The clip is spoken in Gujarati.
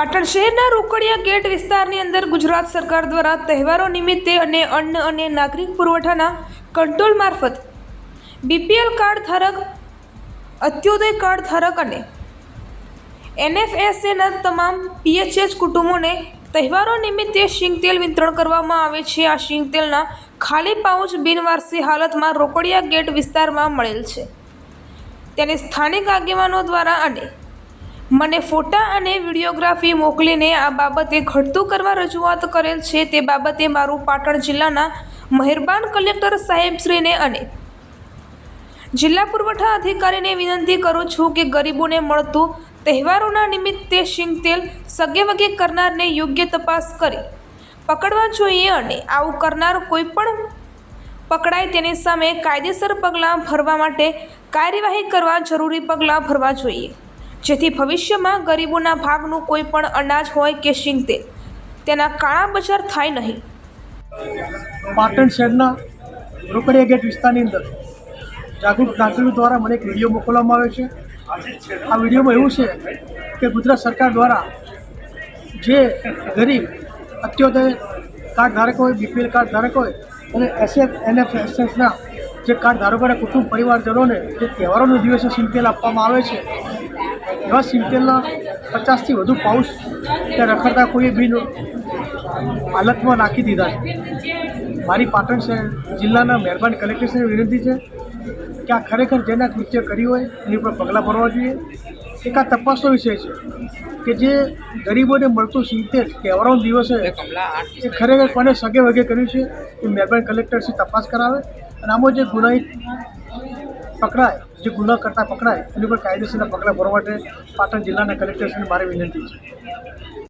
પાટણ શહેરના રોકડિયા ગેટ વિસ્તારની અંદર ગુજરાત સરકાર દ્વારા તહેવારો નિમિત્તે અને અન્ન અને નાગરિક પુરવઠાના કંટ્રોલ મારફત બીપીએલ કાર્ડ ધારક, અત્યોદય કાર્ડ ધારક અને એનએફએસએના તમામ પીએચએચ કુટુંબોને તહેવારો નિમિત્તે શિંગતેલ વિતરણ કરવામાં આવે છે. આ શિંગતેલના ખાલી પાઉચ બિનવારસી હાલતમાં રોકડિયા ગેટ વિસ્તારમાં મળેલ છે. તેને સ્થાનિક આગેવાનો દ્વારા અને મને ફોટા અને વિડીયોગ્રાફી મોકલીને આ બાબતે ઘટતું કરવા રજૂઆત કરેલ છે તે બાબતે મારું પાટણ જિલ્લાના મહેરબાન કલેક્ટર સાહેબશ્રીને અને જિલ્લા પુરવઠા અધિકારીને વિનંતી કરું છું કે ગરીબોને મળતું તહેવારોના નિમિત્તે શિંગતેલ સગે વગે કરનારને યોગ્ય તપાસ કરી પકડવા જોઈએ અને આવું કરનાર કોઈ પણ પકડાય તેની સામે કાયદેસર પગલાં ભરવા માટે કાર્યવાહી કરવા જરૂરી પગલાં ભરવા જોઈએ. જેથી ભવિષ્યમાં ગરીબોના ભાગનું કોઈ પણ અનાજ હોય કે શિંગતેલ તેના કાળા બજાર થાય નહીં. પાટણ શહેરના રોકડિયા ગેટ વિસ્તારની અંદર જાગૃત નાગરિકો દ્વારા મને એક વીડિયો મોકલવામાં આવ્યો છે. આ વિડીયોમાં એવું છે કે ગુજરાત સરકાર દ્વારા જે ગરીબ, અત્યોદય કાર્ડ ધારકો હોય, બીપીએલ કાર્ડ ધારકો હોય અને એસએફ, એનએફ, એસએસના જે કાર્ડ ધારકોના કુટુંબ પરિવારજનોને જે તહેવારોનો દિવસે સિંકેલ આપવામાં આવે છે એવા સિંગતેલના પચાસથી વધુ પાઉચ ત્યાં રખડતા કોઈએ બિન હાલતમાં નાખી દીધા છે. મારી પાટણ શહેર જિલ્લાના મહેરબાન કલેક્ટરશ્રીને વિનંતી છે કે આ ખરેખર જેના કૃત્ય કર્યું હોય એની ઉપર પગલાં ભરવા જોઈએ. એક આ તપાસનો વિષય છે કે જે ગરીબોને મળતું સિત્તેર તહેવારો દિવસે એ ખરેખર કોને સગે વગે કર્યું છે એ મહેરબાન કલેક્ટરશ્રી તપાસ કરાવે. અને આમાં જે ગુનાહિત પકડાય જે ગુના કરતા પકડાય, એની પર કાયદેસરના પગલાં ભરવા માટે પાટણ જિલ્લાના કલેક્ટરશ્રીને મારી વિનંતી છે.